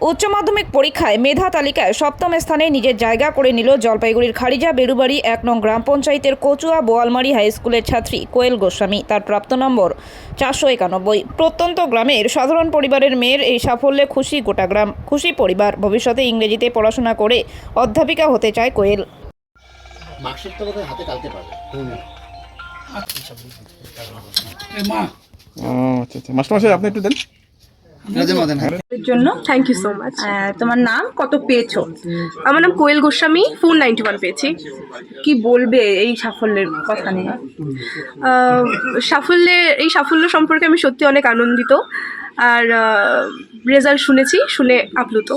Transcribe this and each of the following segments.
উচ্চ মাধ্যমিক পরীক্ষায় মেধা তালিকায় সপ্তম স্থানে নিজের জায়গা করে নিল জলপাইগুড়ির খারিজা বেরুবাড়ি এক নং গ্রাম পঞ্চায়েতের কচুয়া বোয়ালমারি হাই স্কুলের ছাত্রী কোয়েল গোস্বামী তার প্রাপ্ত নম্বর চারশো একানব্বই। প্রত্যন্ত গ্রামের সাধারণ পরিবারের মেয়ের এই সাফল্যে খুশি গোটা গ্রাম খুশি পরিবার। ভবিষ্যতে ইংরেজিতে পড়াশোনা করে অধ্যাপিকা হতে চায় কোয়েল। হাতে কালকে পাবে। আচ্ছা আচ্ছা। মাস্টারমশাই আপনি একটু দেন। জন্য থ্যাংক ইউ সো মাচ তোমার নাম, কত পেয়েছ? আমার নাম Koel Goswami four ninety one পেয়েছি। কি বলবে এই সাফল্যের কথা নিয়ে? সাফল্যে, এই সাফল্য সম্পর্কে আমি সত্যি অনেক আনন্দিত। আর রেজাল্ট শুনেছি, শুনে আপ্লুত।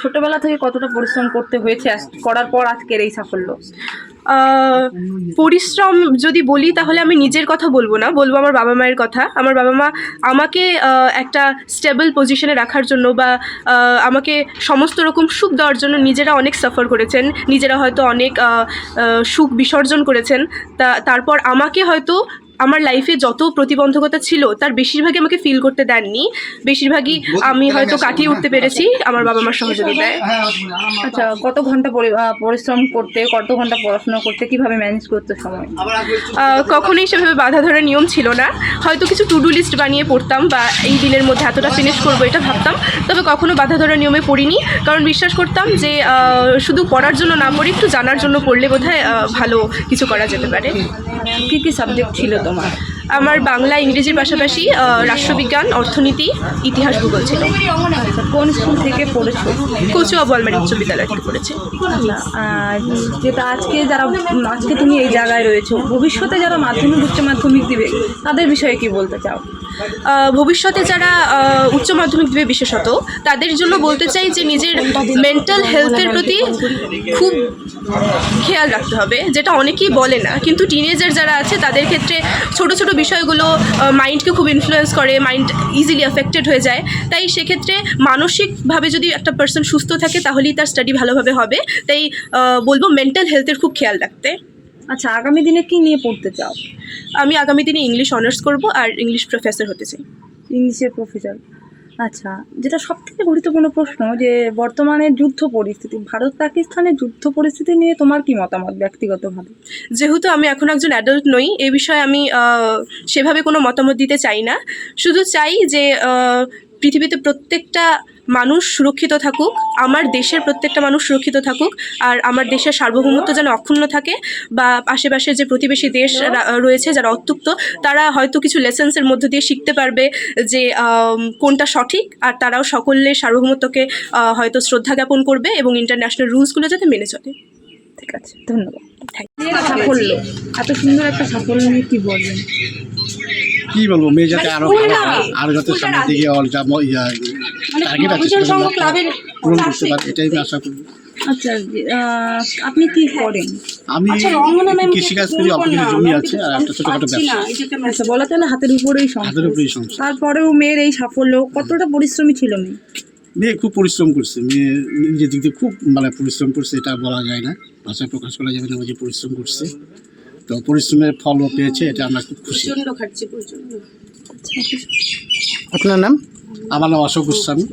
ছোটবেলা থেকে কতটা পরিশ্রম করতে হয়েছে করার পর আজকের এই সাফল্য। পরিশ্রম যদি বলি তাহলে আমি নিজের কথা বলব না বলব আমার বাবা মায়ের কথা। আমার বাবা মা আমাকে একটা স্টেবল পজিশনে রাখার জন্য বা আমাকে সমস্ত রকম সুখ দেওয়ার জন্য নিজেরা অনেক সাফার করেছেন। নিজেরা হয়তো অনেক সুখ বিসর্জন করেছেন। তা তারপর আমাকে হয়তো আমার লাইফে যত প্রতিবন্ধকতা ছিল তার বেশিরভাগই আমাকে ফিল করতে দেননি। বেশিরভাগই আমি হয়তো কাটিয়ে উঠতে পেরেছি আমার বাবা মার সহযোগিতায়। আচ্ছা কত ঘণ্টা পরিশ্রম করতে কত ঘণ্টা পড়াশোনা করতে কীভাবে ম্যানেজ করতে সময়? কখনোই সেভাবে বাধা ধরার নিয়ম ছিল না। হয়তো কিছু টু ডু লিস্ট বানিয়ে পড়তাম বা এই দিনের মধ্যে এতটা ফিনিশ করব এটা ভাবতাম তবে কখনো বাধা ধরার নিয়মে পড়িনি। কারণ বিশ্বাস করতাম যে শুধু পড়ার জন্য না পড়ে একটু জানার জন্য পড়লে বোধহয় ভালো কিছু করা যেতে পারে। কি কী সাবজেক্ট ছিল তোমার? আমার বাংলা, ইংরেজির পাশাপাশি রাষ্ট্রবিজ্ঞান, অর্থনীতি, ইতিহাস ভূগোল ছিল। কোন স্কুল থেকে পড়েছো? কচুয়া বলমারি উচ্চ বিদ্যালয় থেকে পড়েছি। আচ্ছা যেটা আজকে যারা, আজকে তুমি এই জায়গায় রয়েছো, ভবিষ্যতে যারা মাধ্যমিক, উচ্চ মাধ্যমিক দিবে, তাদের বিষয়ে কি বলতে চাও? ভবিষ্যতে যারা উচ্চ মাধ্যমিক দেবে বিশেষত, তাদের জন্য বলতে চাই যে নিজের মেন্টাল হেলথের প্রতি খুব খেয়াল রাখতে হবে, যেটা অনেকেই বলে না। কিন্তু টিনেজার যারা আছে, তাদের ক্ষেত্রে ছোট ছোট বিষয়গুলো মাইন্ডকে খুব ইনফ্লুয়েন্স করে মাইন্ড ইজিলি অ্যাফেক্টেড হয়ে যায়। তাই সেক্ষেত্রে মানসিকভাবে যদি একটা পার্সন সুস্থ থাকে, তাহলেই তার স্টাডি ভালোভাবে হবে। তাই বলব মেন্টাল হেলথের খুব খেয়াল রাখতে। আচ্ছা আগামী দিনে কি নিয়ে পড়তে চাও? আমি আগামী দিনে ইংলিশ অনার্স করব আর ইংলিশ প্রফেসর হতে চাই। ইংলিশের প্রফেসর। আচ্ছা যেটা সব থেকে গুরুত্বপূর্ণ প্রশ্ন যে বর্তমানে যুদ্ধ পরিস্থিতি ভারত পাকিস্তানের যুদ্ধ পরিস্থিতি নিয়ে তোমার কি মতামত ব্যক্তিগতভাবে? যেহেতু আমি এখন একজন অ্যাডাল্ট নই এ বিষয়ে আমি সেভাবে কোনো মতামত দিতে চাই না। শুধু চাই যে পৃথিবীতে প্রত্যেকটা মানুষ সুরক্ষিত থাকুক আমার দেশের প্রত্যেকটা মানুষ সুরক্ষিত থাকুক আর আমার দেশের সার্বভৌমত্ব যেন অক্ষুণ্ণ থাকে বা আশেপাশে যে প্রতিবেশী দেশ রা- রয়েছে যারা অত্যুক্ত তারা হয়তো কিছু লেসেন্সের মধ্য দিয়ে শিখতে পারবে যে কোনটা সঠিক আর তারাও সকলের সার্বভৌমত্বকে হয়তো শ্রদ্ধা জ্ঞাপন করবে এবং ইন্টারন্যাশনাল রুলসগুলো যাতে মেনে চলে। ঠিক আছে ধন্যবাদ। সাফল্য এত সুন্দর একটা সাফল্য নিয়ে কি বলবেন? কি বলব মেয়ে যাতে আরও ভালো হয় আরও যাতে সামনের দিকে ইয়া টার্গেট আছে পূরণ করতে পারে এটাই আমি আশা করি। আচ্ছা আপনি কি করেন? আমি কৃষিকাজ করি অল্প জমি আছে আর একটা ছোটখাটো ব্যবসা। আচ্ছা বলা চলে হাতের উপরেই হাতের সংসার উপরেই সংসার তারপরেও মেয়ের এই সাফল্য কতটা পরিশ্রমী ছিল মেয়ে? মেয়ে খুব পরিশ্রম করছে। মেয়ে নিজের দিক দিয়ে খুব মানে পরিশ্রম করছে এটা বলা যায় না। ভাষায় প্রকাশ করা যাবে না যে পরিশ্রম করছে। তো পরিশ্রমের ফলও পেয়েছে এটা আমরা খুব খুশি। আপনার নাম? আমার নাম অশোক গোস্বামী।